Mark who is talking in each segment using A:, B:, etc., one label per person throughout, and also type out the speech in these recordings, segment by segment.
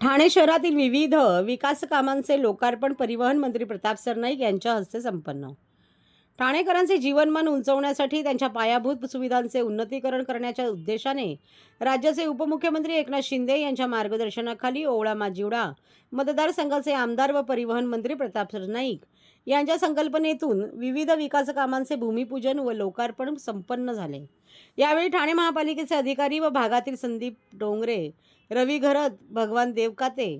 A: ठाणे शहरातील विविध विकास कामांचे लोकार्पण परिवहन मंत्री प्रताप सरनाईक यांच्या हस्ते संपन्न. ठाणेकरांचे जीवनमान उंचवण्यासाठी त्यांच्या पायाभूत सुविधांचे उन्नतीकरण करण्याच्या उद्देशाने राज्याचे उपमुख्यमंत्री एकनाथ शिंदे यांच्या मार्गदर्शनाखाली ओवळा माजिवडा मतदारसंघाचे आमदार व परिवहन मंत्री प्रताप सरनाईक यांच्या संकल्पनेतून विविध विकास कामांचे भूमिपूजन व लोकार्पण संपन्न झाले. यावेळी ठाणे महापालिकेचे अधिकारी व भागातील संदीप डोंगरे रवी घरत भगवान देवकाते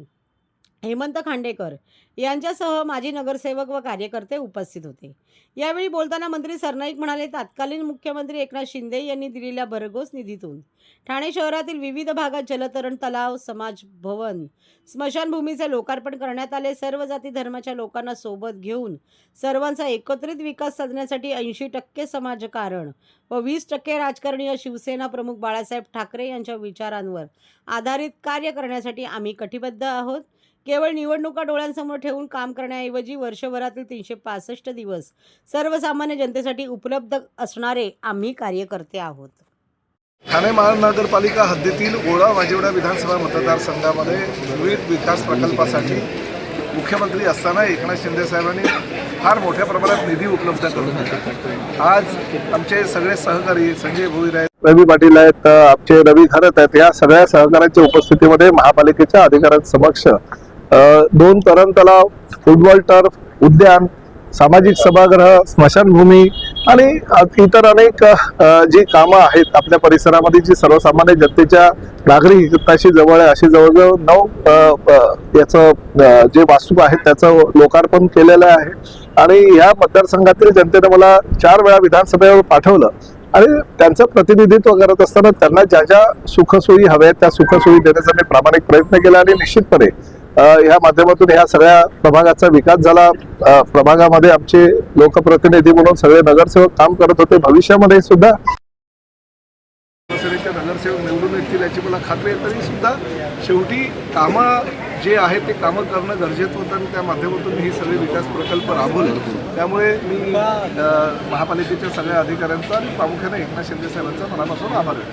A: हेमंत खांडेकर यांच्यासह माजी नगरसेवक व कार्यकर्ते उपस्थित होते. यावेळी बोलताना मंत्री सरनाईक म्हणाले तत्कालीन मुख्यमंत्री एकनाथ शिंदे यांनी दिलेल्या भरघोस निधीतून ठाणे शहरातील विविध भागात जलतरण तलाव समाज भवन स्मशानभूमीचे लोकार्पण करण्यात आले. सर्व जाती धर्माच्या लोकांना सोबत घेऊन सर्वांचा एकत्रित विकास साधण्यासाठी ऐंशी टक्के समाजकारण व वीस टक्के राजकारणीय शिवसेना प्रमुख बाळासाहेब ठाकरे यांच्या विचारांवर आधारित कार्य करण्यासाठी आम्ही कटिबद्ध आहोत. केवळ निवडणुका डोळ्यांसमोर ठेवून काम करण्याऐवजी वर्षभरातील तीनशे पासष्ट दिवस सर्वसामान्य जनतेसाठी उपलब्ध असणारे आम्ही कार्यकर्ते आहोत.
B: ठाणे महानगरपालिका हद्दीतील ओळा वाजेवडा विधानसभा मतदारसंघामध्ये विविध विकास प्रकल्पासाठी मुख्यमंत्री असताना एकनाथ शिंदे साहेबांनी फार मोठ्या प्रमाणात निधी उपलब्ध करून दिला. आज आमचे सगळे सहकारी संजय भोईर आहेत. रवी पाटील आहेत आमचे रवी खरत आहेत. या सगळ्या सहकाऱ्यांच्या उपस्थितीमध्ये महापालिकेच्या अधिकाऱ्यांसमक्ष दोन तरण तलाव फुटबॉल टर्फ उद्यान सामाजिक सभागृह स्मशानभूमी आणि इतर अनेक जी कामं आहेत आपल्या परिसरामध्ये जी सर्वसामान्य जनतेच्या नागरिक हिताशी जवळ आहे अशी जवळजवळ नऊ याचं जे वास्तू आहेत त्याचं लोकार्पण केलेलं आहे. आणि या मतदारसंघातील जनतेने मला चार वेळा विधानसभेवर पाठवलं. आणि त्यांचं प्रतिनिधित्व करत असताना त्यांना ज्या ज्या सुखसोयी हव्या आहेत त्या सुखसोयी देण्याचा मी प्रामाणिक प्रयत्न केला आणि निश्चितपणे ह्या या माध्यमातून ह्या सगळ्या प्रभागाचा विकास झाला. प्रभागामध्ये आमचे लोकप्रतिनिधी म्हणून सगळे नगरसेवक काम करत होते. भविष्यामध्ये सुद्धा नगरसेवक निवडून येतील याची मला खात्री आहे. तरी सुद्धा शेवटी कामं जे आहेत ते कामं करणं गरजेचं होतं आणि त्या माध्यमातून मी ही सगळे विकास प्रकल्प राबवले. त्यामुळे मी महापालिकेच्या सगळ्या अधिकाऱ्यांचा आणि प्रामुख्याने एकनाथ शिंदे साहेबांचा मनापासून आभार आहे.